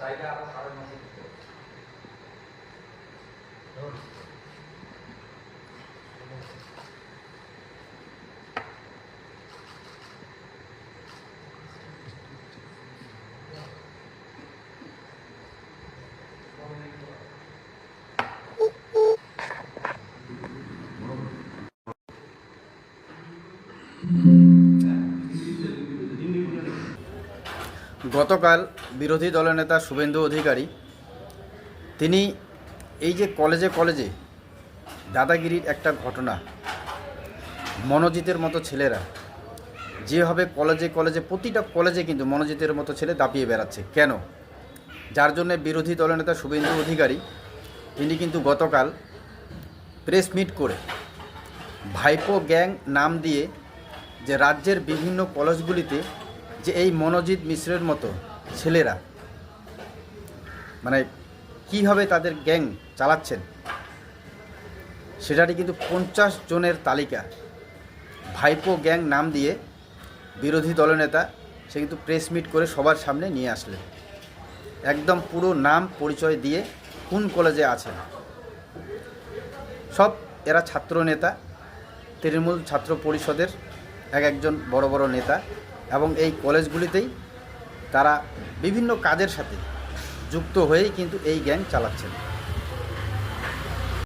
চাইলে আরো সাড়ে মাসে দিতে Thank mm -hmm. you. গতকাল বিরোধী দলনেতা শুভেন্দু অধিকারী, তিনি এই যে কলেজে কলেজে দাদাগিরির একটা ঘটনা, মনোজিতের মতো ছেলেরা, যেভাবে কলেজে কলেজে, প্রতিটা কলেজে কিন্তু মনোজিতের মতো ছেলে দাপিয়ে বেড়াচ্ছে। কেন? যার জন্য বিরোধী দলনেতা শুভেন্দু অধিকারী, তিনি কিন্তু গতকাল প্রেস মিট করে ভাইপো গ্যাং নাম দিয়ে যে রাজ্যের বিভিন্ন কলেজগুলিতে যে এই মনোজিৎ মিশ্রের মতো ছেলেরা মানে কীভাবে তাদের গ্যাং চালাচ্ছেন, সেটারই কিন্তু পঞ্চাশ জনের তালিকা। ভাইপো গ্যাং নাম দিয়ে বিরোধী দলনেতা সে কিন্তু প্রেস মিট করে সবার সামনে নিয়ে আসলেন। একদম পুরো নাম পরিচয় দিয়ে কোন কলেজে আছেন। সব এরা ছাত্র নেতা, তৃণমূল ছাত্র পরিষদের এক একজন বড় বড় নেতা এবং এই কলেজগুলিতেই তারা বিভিন্ন কাজের সাথে যুক্ত হয়েই কিন্তু এই গ্যাং চালাচ্ছেন।